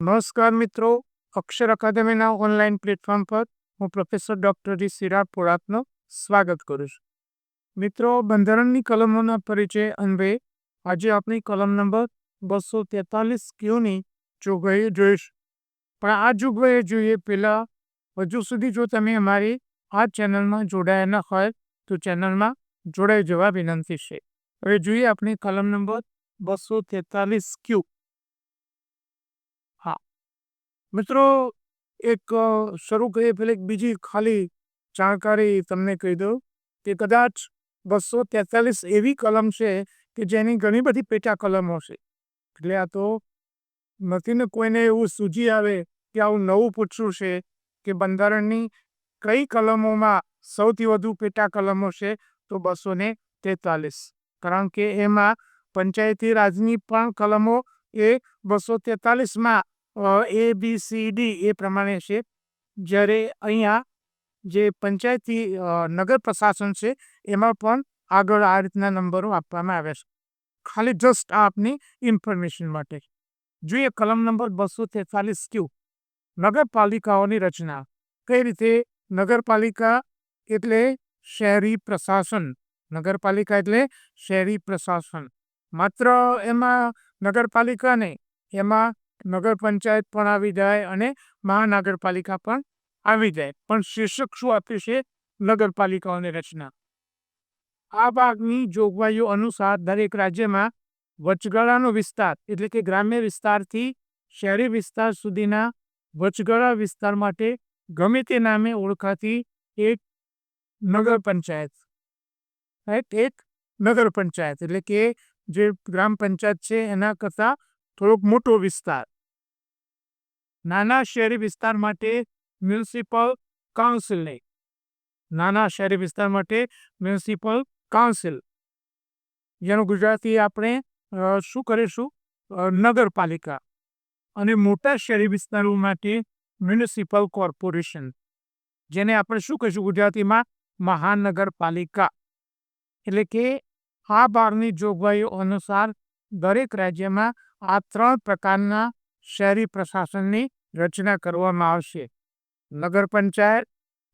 નમસ્કાર મિત્રો, અક્ષર અકાદમીના online platform પર હું પ્રોફેસર ડૉક્ટર ડી. સિરા પોળાતનો સ્વાગત કરું છું. મિત્રો, બંધારણની કલમોના પરિચય અન્વયે આજે આપણી કલમ નંબર બસો તેતાલીસ ક્યુની જોગવાઈ જોઈશું. પણ આ જોગવાઈ જોઈએ પહેલાં, હજુ સુધી જો તમે અમારી આ ચેનલમાં જોડાયા ન હોય, તો ચેનલમાં જોડાઈ જવા વિનંતી છે. હવે જોઈએ આપણી કલમ નંબર બસો તેતાલીસ ક્યુ. મિત્રો, એક શરૂ કરીએ પહેલાં એક બીજી ખાલી જાણકારી તમને કહી દઉં કે કદાચ બસો તેતાલીસ એવી કલમ છે કે જેની ઘણી બધી પેટા કલમો છે. એટલે આ તો નથી ને કોઈને એવું સૂજી આવે કે આવું નવું પૂછવું છે કે બંધારણની કઈ કલમોમાં સૌથી વધુ પેટા કલમો છે, તો બસો ને તેતાલીસ. કારણ કે એમાં પંચાયતી રાજની પણ કલમો એ બસો તેતાલીસમાં એ બી સી ડી એ પ્રમાણે છે. જ્યારે અહીંયા જે પંચાયતી નગર પ્રશાસન છે, એમાં પણ આગળ આ રીતના નંબરો આપવામાં આવે છે. ખાલી જસ્ટ આપની ઇન્ફોર્મેશન માટે. જોઈએ, કલમ નંબર બસો તેતાલીસ ક્યુ. નગરપાલિકાઓની રચના. કઈ રીતે? નગરપાલિકા એટલે શહેરી પ્રશાસન. નગરપાલિકા એટલે શહેરી પ્રશાસન. માત્ર એમાં નગરપાલિકા નહીં, એમાં નગર પંચાયત પણ આવી જાય અને મહાનગરપાલિકા પણ આવી જાય. પણ શીર્ષક શું આપ્યું છે? નગરપાલિકાઓની રચના. આ ભાગની જોગવાઈઓ અનુસાર દરેક રાજ્યમાં વચગાળાનો વિસ્તાર એટલે કે ગ્રામ્ય વિસ્તારથી શહેરી વિસ્તાર સુધીના વચગાળા વિસ્તાર માટે ગમે તે નામે ઓળખાતી એક નગર પંચાયત રાઈટ? એક નગર પંચાયત એટલે કે જે ગ્રામ પંચાયત છે એના કરતાં થોડોક મોટો વિસ્તાર. નાના શહેરી વિસ્તાર માટે મ્યુનિસિપલ કાઉન્સિલને નાના શહેરી વિસ્તાર માટે મ્યુનિસિપલ કાઉન્સિલ. જેનું ગુજરાતી આપણે શું કરીશું? નગરપાલિકા. અને મોટા શહેરી વિસ્તારો માટે મ્યુનિસિપલ કોર્પોરેશન. જેને આપણે શું કહીશું ગુજરાતીમાં? મહાનગરપાલિકા. એટલે કે આ બારની જોગવાઈઓ અનુસાર દરેક રાજ્યમાં આ ત્રણ પ્રકારના શહેરી પ્રશાસનની રચના કરવામાં આવશે. નગર પંચાયત,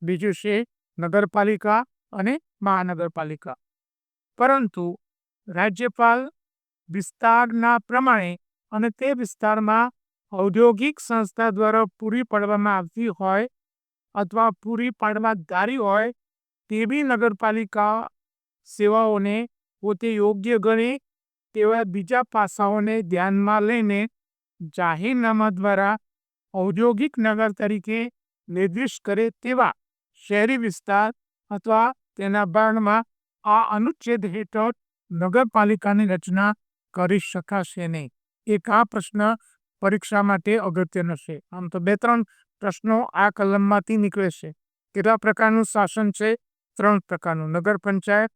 બીજું છે નગરપાલિકા અને મહાનગરપાલિકા. પરંતુ રાજ્યપાલ વિસ્તારના પ્રમાણે અને તે વિસ્તારમાં ઔદ્યોગિક સંસ્થા દ્વારા પૂરી પાડવામાં આવતી હોય અથવા પૂરી પાડવા ધારી હોય તેવી નગરપાલિકા સેવાઓને પોતે યોગ્ય ગણે તેવા બીજા પાસાઓને ધ્યાનમાં લઈને જાહેરનામા દ્વારા ઔદ્યોગિક નગર તરીકે નિર્દિષ્ટ કરે તેવા શહેરી વિસ્તાર અથવા તેના ભાગમાં આ અનુચ્છેદ હેઠળ નગરપાલિકાની રચના કરી શકાશે નહીં. એક આ પ્રશ્ન પરીક્ષા માટે અગત્યનો છે. આમ તો બે ત્રણ પ્રશ્નો આ કલમમાંથી નીકળે છે. કેટલા પ્રકારનું શાસન છે? ત્રણ પ્રકારનું. નગર પંચાયત,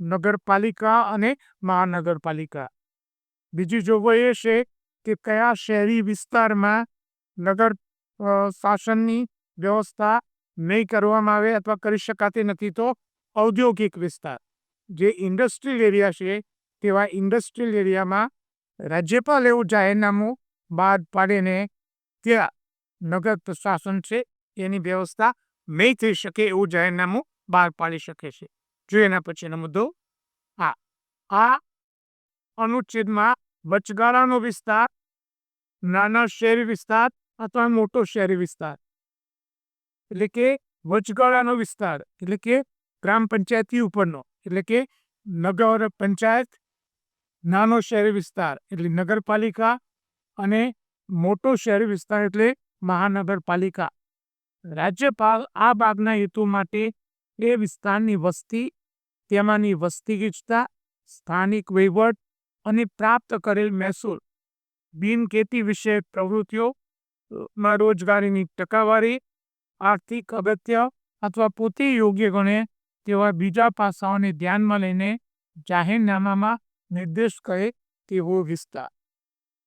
નગરપાલિકા અને મહાનગરપાલિકા. બીજી જોગવાઈ એ છે કે કયા શહેરી વિસ્તારમાં નગર શાસનની વ્યવસ્થા નહીં કરવામાં આવે અથવા કરી શકાતી નથી તો ઔદ્યોગિક વિસ્તાર, જે ઇન્ડસ્ટ્રીયલ એરિયા છે તેવા ઇન્ડસ્ટ્રીયલ એરિયામાં રાજ્યપાલ એવું જાહેરનામું બહાર પાડીને ત્યાં નગર પ્રશાસન છે એની વ્યવસ્થા નહીં થઈ શકે એવું જાહેરનામું બહાર પાડી શકે છે. જો એના પછીનો મુદ્દો હા આ અનુચ્છેદમાં વચગાળાનો વિસ્તાર નાના શહેરી વિસ્તાર અથવા મોટો શહેરી વિસ્તાર. એટલે કે વચગાળાનો વિસ્તાર, એટલે કે ગ્રામ પંચાયતથી ઉપરનો, એટલે કે નગર પંચાયત, નાનો શહેરી વિસ્તાર, એટલે નગરપાલિકા અને મોટો શહેરી વિસ્તાર એટલે મહાનગરપાલિકા. રાજ્યપાલ આ ભાગના હેતુ માટે એ વિસ્તારની વસ્તી, તેમાંની વસ્તી ગીચતા સ્થાનિક વહીવટ અને પ્રાપ્ત કરેલ મહેસૂલ બિનખેતી વિષયક પ્રવૃત્તિઓ, માં રોજગારીની ટકાવારી, આર્થિક અગત્ય અથવા પોતે યોગ્ય ગણે તેવા બીજા પાસાઓને ધ્યાનમાં લઈને જાહેરનામામાં નિર્દેશ કરે તેવો વિસ્તાર.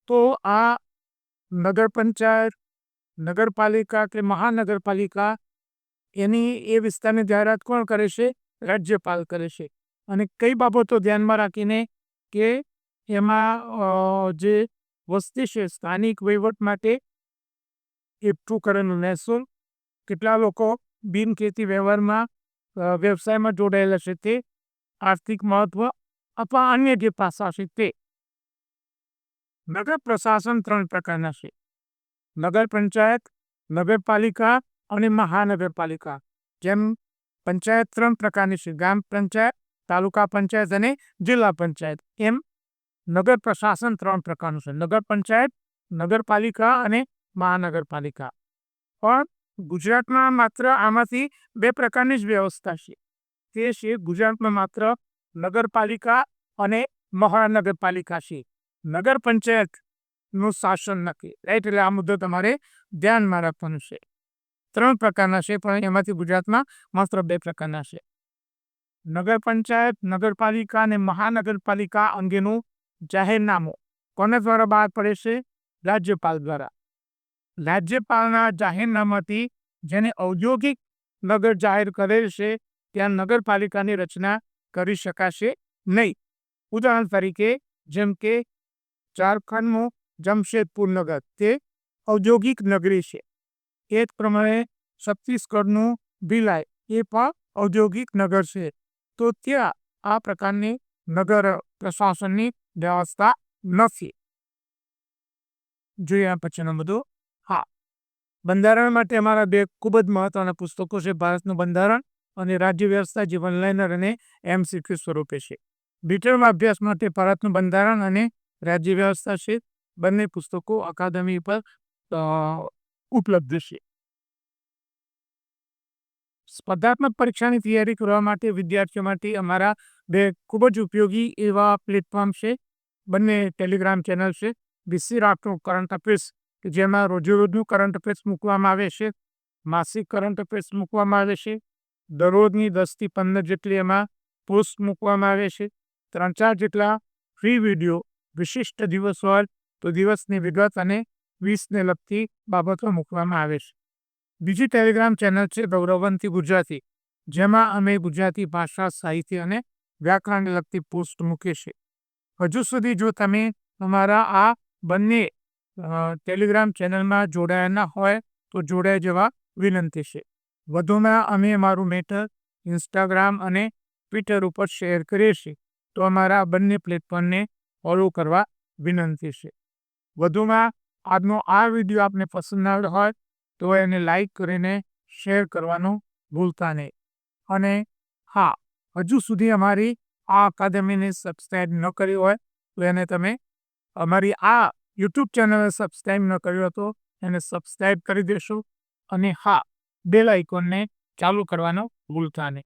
તો આ નગર પંચાયત નગરપાલિકા કે મહાનગરપાલિકા એની એ વિસ્તારની જાહેરાત કોણ કરે છે? રાજ્યપાલ કરે છે. અને કઈ બાબતો ધ્યાનમાં રાખીને કે એમાં જે વસ્તી છે. સ્થાનિક વહીવટ માટે એકઠું કરેલું મહેસૂલ. કેટલા લોકો બિન ખેતી વ્યવહારમાં વ્યવસાયમાં જોડાયેલા છે તે આર્થિક મહત્વ અથવા અન્ય જે પાસા છે તે. નગર પ્રશાસન ત્રણ પ્રકારના છે. નગર પંચાયત, નગરપાલિકા અને મહાનગરપાલિકા. જેમ પંચાયત ત્રણ પ્રકારની છે. ગ્રામ પંચાયત, તાલુકા પંચાયત અને જિલ્લા પંચાયત. એમ નગર પ્રશાસન ત્રણ પ્રકારનું છે. નગર પંચાયત, નગરપાલિકા અને મહાનગરપાલિકા. પણ ગુજરાતમાં માત્ર આમાંથી બે પ્રકારની જ વ્યવસ્થા છે. તે છે ગુજરાતમાં માત્ર નગરપાલિકા અને મહાનગરપાલિકા છે. નગર પંચાયતનું શાસન નથી. રાઈટ? એટલે આ મુદ્દો તમારે ધ્યાનમાં રાખવાનું છે. ત્રણ પ્રકારના છે, પણ એમાંથી ગુજરાતમાં માત્ર બે પ્રકારના છે. નગર પંચાયત, નગરપાલિકા અને મહાનગરપાલિકા અંગેનું જાહેરનામું. કોને દ્વારા બહાર પડે છે? રાજ્યપાલ દ્વારા. રાજ્યપાલના જાહેરનામાથી જેને ઔદ્યોગિક નગર જાહેર કરેલ છે, ત્યાં નગરપાલિકાની રચના કરી શકાશે નહીં. ઉદાહરણ તરીકે, જેમ કે ઝારખંડનું જમશેદપુર નગર, તે ઔદ્યોગિક નગરી છે. એ જ પ્રમાણે છત્તીસગઢનું ભિલાઈ, એ પણ ઔદ્યોગિક નગર છે. તો ત્યાં આ પ્રકારની નગર પ્રશાસનની વ્યવસ્થા નથી. જોઈએ પછીનું બધું. હા. બંધારણ માટે અમારા બે ખૂબ જ મહત્વના પુસ્તકો છે, ભારતનું બંધારણ અને રાજ્ય વ્યવસ્થા, જે વનલાઇનર અને એમસીક્યુ સ્વરૂપે છે. બ્રિટનમાં અભ્યાસ માટે ભારતનું બંધારણ અને રાજ્ય વ્યવસ્થા છે, બંને પુસ્તકો અકાદમી પર ઉપલબ્ધ છે. સ્પર્ધાત્મક પરીક્ષાની તૈયારી કરવા માટે વિદ્યાર્થીઓ માટે અમારા બે ખૂબ જ ઉપયોગી એવા પ્લેટફોર્મ છે. બંને ટેલિગ્રામ ચેનલ છે. બીસી રાફનું કરંટ અફેર્સ કે જેમાં રોજેરોજનું કરંટ અફેર્સ મૂકવામાં આવે છે. માસિક કરંટ અફેર્સ મૂકવામાં આવે છે. દરરોજની દસથી પંદર જેટલી એમાં પોસ્ટ મૂકવામાં આવે છે. ત્રણ ચાર જેટલા ફ્રી વીડિયો વિશિષ્ટ દિવસ હોય તો દિવસની વિગત અને વીસને લગતી બાબતો મૂકવામાં આવે છે. બીજી ટેલિગ્રામ ચેનલ છે ગૌરવંતી ગુજરાતી, જેમાં અમે ગુજરાતી ભાષા, સાહિત્ય અને વ્યાકરણને લગતી પોસ્ટ મૂકીએ છીએ. હજુ સુધી જો તમે તમારા આ બંને ટેલિગ્રામ ચેનલમાં જોડાયા હોય, તો જોડાઈ જવા વિનંતી છે. વધુમાં અમે અમારું મેટર, ઇન્સ્ટાગ્રામ અને ટ્વિટર ઉપર શેર કરીએ છીએ, તો અમારા બંને પ્લેટફોર્મને ફોલો કરવા વિનંતી છે. વધુમાં આજનો આ વીડિયો આપને પસંદ આવ્યો હોય તો એને લાઈક કરીને શેર કરવાનું ભૂલતા નહીં. અને હા, હજુ સુધી અમારી આ અકાદમીને સબસ્ક્રાઈબ ન કરી હોય, તો એને તમે અમારી આ યુટ્યુબ ચેનલને સબસ્ક્રાઈબ ન કર્યો હતો એને સબસ્ક્રાઈબ કરી દેશો. અને હા બેલ આઇકોનને ચાલુ કરવાનો ભૂલતા નહીં.